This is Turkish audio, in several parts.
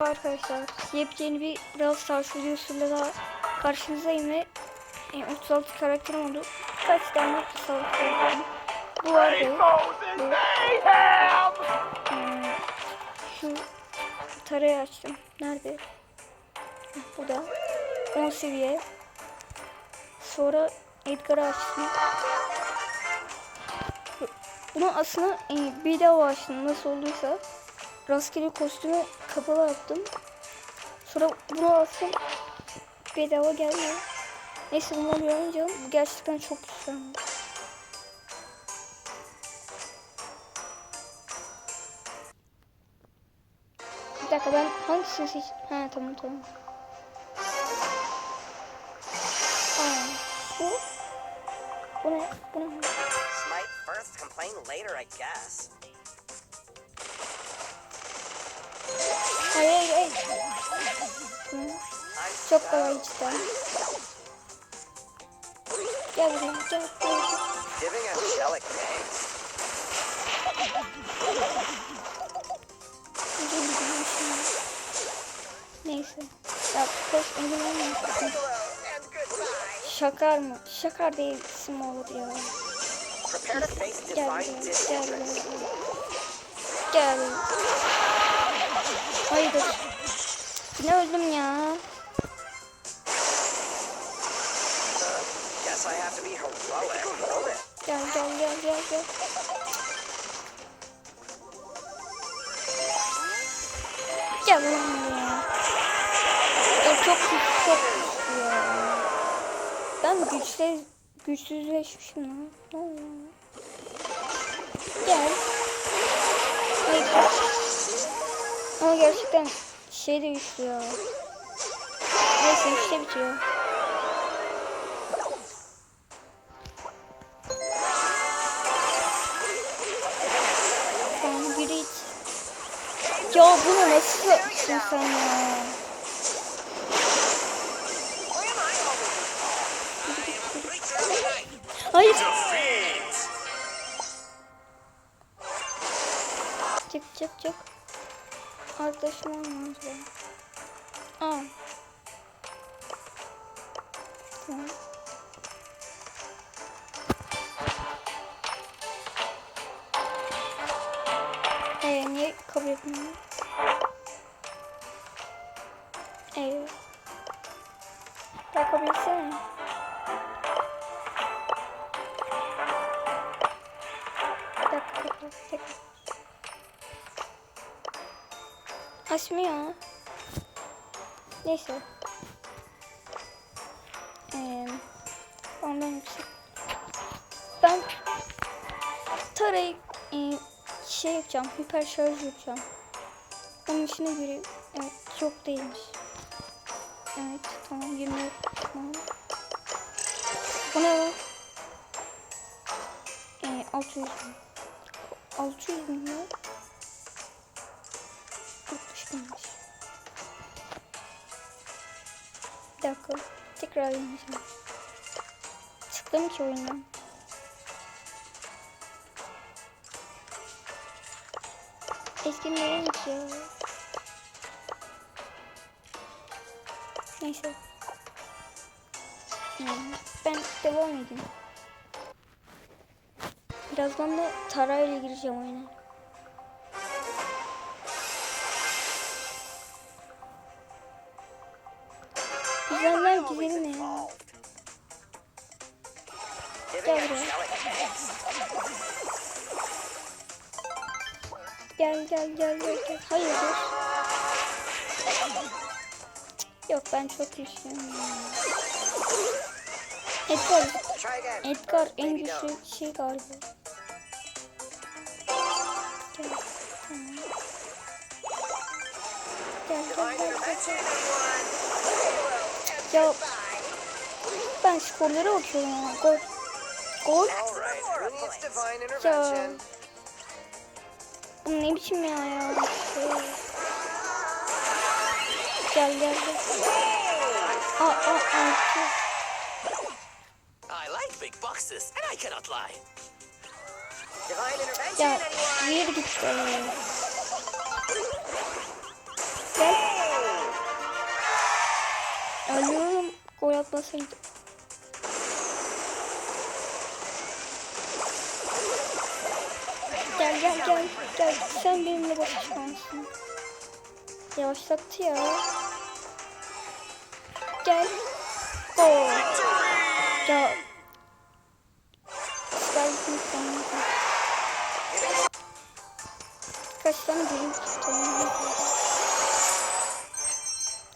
Arkadaşlar yepyeni bir Brawl Stars videosuyla da karşınızdayım ve e, 36 karakterim oldu. Kaç tane 36 karakterim. Bu vardı. Bu. Hmm, şu tarayı açtım. Nerede? Bu da 10 seviye. Sonra Edgar'ı açtım. Bunu aslında e, bir daha açtım nasıl olduysa. Rastgele kostümü kapalı yaptım. Sonra bunu alsam bedava gelmiyor. Neyse bunu oynayacağım. Bu gerçekten çok güzel. Bir dakika ben hangisini seç... Ha tamam tamam. Aa, bu... Bu ne? Bu ne? Smite first, complain later, I guess. Hayır hayır hayır. Çok kolay cidden. Gel buraya gel. şimdi. Neyse. Ya koş goodbye. Şakar mı? Şakar değil isim olur ya. Gel buraya, gel buraya. Gel. Hayır. Yine öldüm ya. Gel gel gel gel gel. Gel lan ya. Ya çok güçlü çok güçlü ya. Ben güçsüz güçsüzleşmişim lan. Ne oluyor? Gel. Gerçekten şey de güçlü ya. Neyse işte bitiyor. Yürü git. Ya bunu nasıl yapmışsın sen ya? Hayır. Arkadaşım olmaz ya. Aa. Tamam. Ee, niye kabul etmiyor? Ya kabul etsene. Bir dakika, bir dakika, Açmıyor. Neyse. Ee, ondan yüksek. Ben tarayı e, şey yapacağım. Hiper şarj yapacağım. Onun içine göre evet çok değilmiş. Evet tamam 20 tamam. Bu ne lan? Ee, 600 mi? 600 mi dakika. Tekrar deneyeceğim. Çıktım ki oyundan. Eskimlere gidiyor. Neyse. Hmm, Ben devam edeyim. Birazdan da Tara ile gireceğim oyuna. Always güzeli ne Gel buraya. Gel gel gel gel gel. Hayır dur. Yok ben çok güçlüyüm. Edgar. Edgar en güçlü şey galiba. Gel. Gel gel gel. Ya ben skorlara bakıyorum ya. Gol. Gol. Ya. Bu ne biçim ya ya. Şey. Gel gel gel. Aa aa aa. I like big boxes, and I cannot lie. Divine intervention, Ya anyone? yürü git. Gel. Atmasaydı. Gel gel gel. Gel. Sen benimle başa çıkarsın. Yavaşlattı ya. Gel. Gol. Ya. Kaç tane birim tuttum.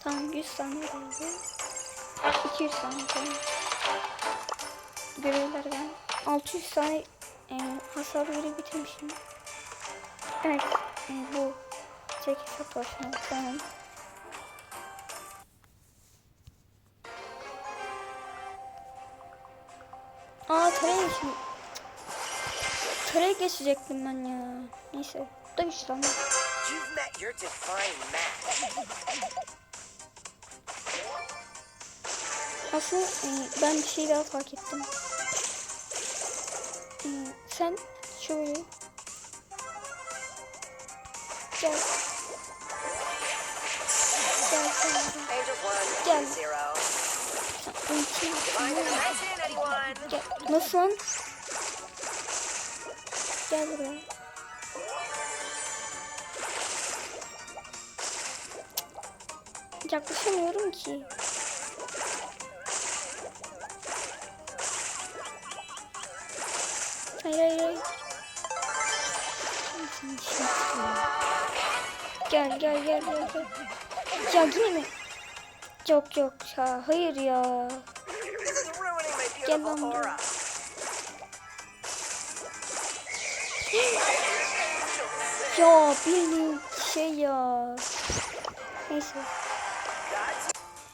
Tamam 100 tane oldu. 200 tane. Görevlerden 600 tane e, hasar görevi bitirmişim. Evet e, bu tek hesap başına tamam. Aa taraya geçim. Taraya geçecektim ben ya. Neyse. Da 3 tane. You've met your divine match. Aslında e, ben bir şey daha fark ettim. E, sen şöyle gel. Gel sen Gel. Gel. Nasıl lan? Gel buraya. Yaklaşamıyorum ki. Hayır hayır. Gel gel gel gel gel. Ya yine mi? Yok yok ya hayır ya. Gel lan buraya. Ya bildiğin şey ya. Neyse.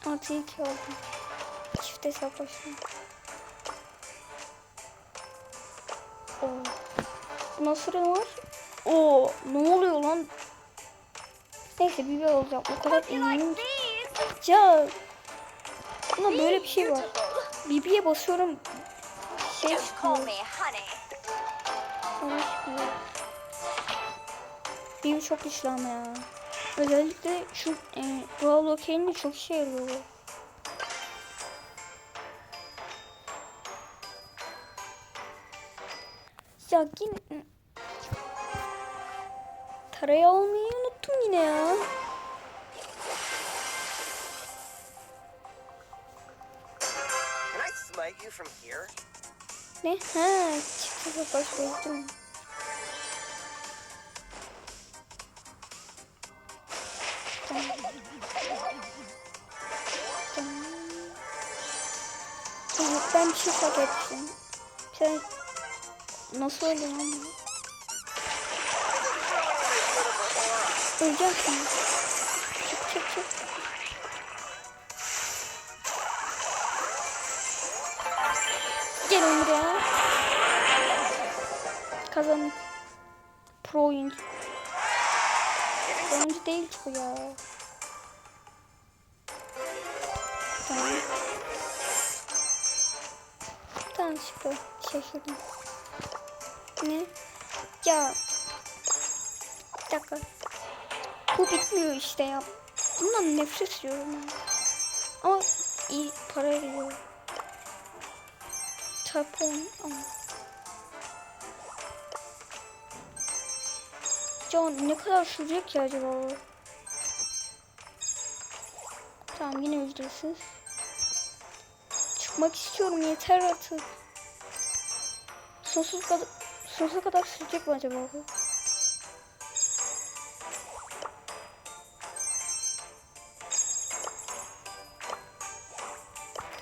Artı iki oldu. Çift hesaplaşma. Ne var? Oo, ne oluyor lan? Neyse bir bir olacak. O kadar eminim ki. Ya. Buna böyle bir şey var. BB'ye basıyorum. Şey çıkıyor. BB çok ama ya. Özellikle şu e, Brawl Locate'in çok işe yarıyor. Ya yine... Tarayı almayı unuttum yine ya. Ne? Ha, çıktı da başladım. Ben bir şey fark ettim. Sen nasıl oldu lan bu? Öleceğim şimdi. Çık çık çık. Gelin buraya. Kazan. Pro oyuncu. Oyuncu değil ki bu ya. Tamam. Tamam çıktı. Şaşırdım. Ne? Ya. Bir dakika. Bu bitmiyor işte ya. Bundan nefret ediyorum ya. Ama iyi para veriyor. Çarpı on ama. Can ne kadar sürecek ki acaba? Tamam yine ücretsiz. Çıkmak istiyorum yeter artık. Sonsuz kadar sonsuza kadar sürecek mi acaba bu?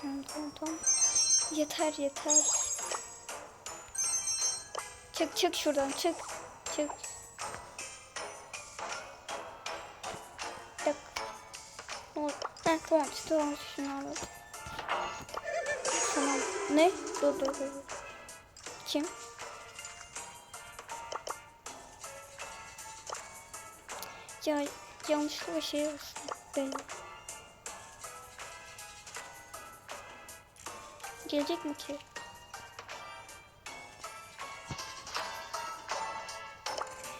Tamam tamam tamam. Yeter yeter. Çık çık şuradan çık. Çık. Çık. Ne oldu? Heh, tamam tamam şunu alalım. Tamam. Ne? Dur dur. dur. Kim? Ya yanlışlıkla şey olsun. Belli. Gelecek mi ki?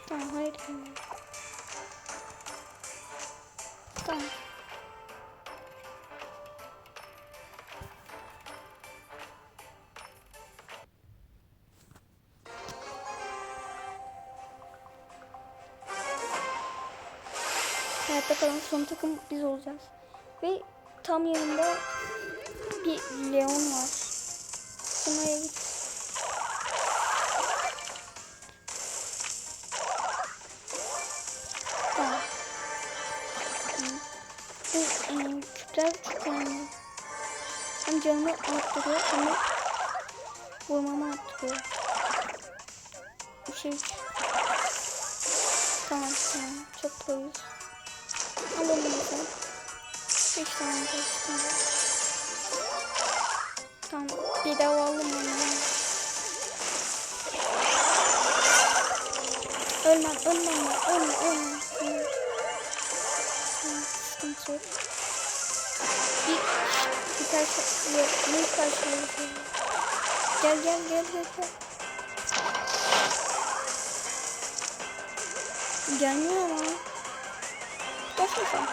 Tamam hayır. gelmiyor. Kalan son takım biz olacağız. Ve tam yanında bir Leon var. Şuraya git. E, küpler çok önemli. Hem canımı arttırıyor hem vurmamı arttırıyor. Şey... Tamam tamam çok koyuz. Alalım mesela. Beş tane kaçtım. Tamam bir daha alalım onu. Ölmem ölmem ölme ölme. ölme. Tamam, sıkıntı yok. Bir, birkaç, yok, birkaç şey. Gel gel gel gel gel. Gelmiyor ama. Tamam.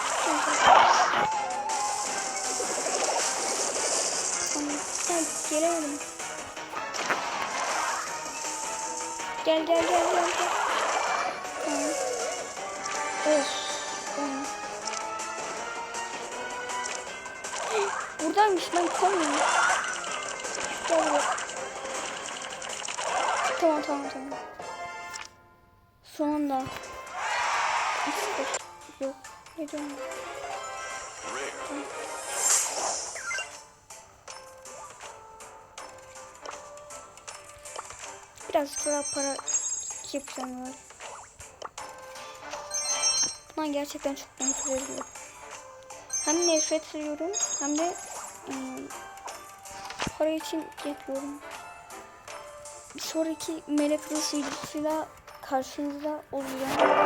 Sen gelemedim. Gel gel gel gel. gel. Tamam. Buradaymış ben koymuyorum. Gel buraya. Tamam tamam tamam. Sonunda. Yok. Rare. Biraz daha para yapacağım var. Bundan gerçekten çok nefret ediyorum. Hem nefret ediyorum hem de ım, para için yapıyorum. Bir sonraki melek videosuyla karşınızda olacağım.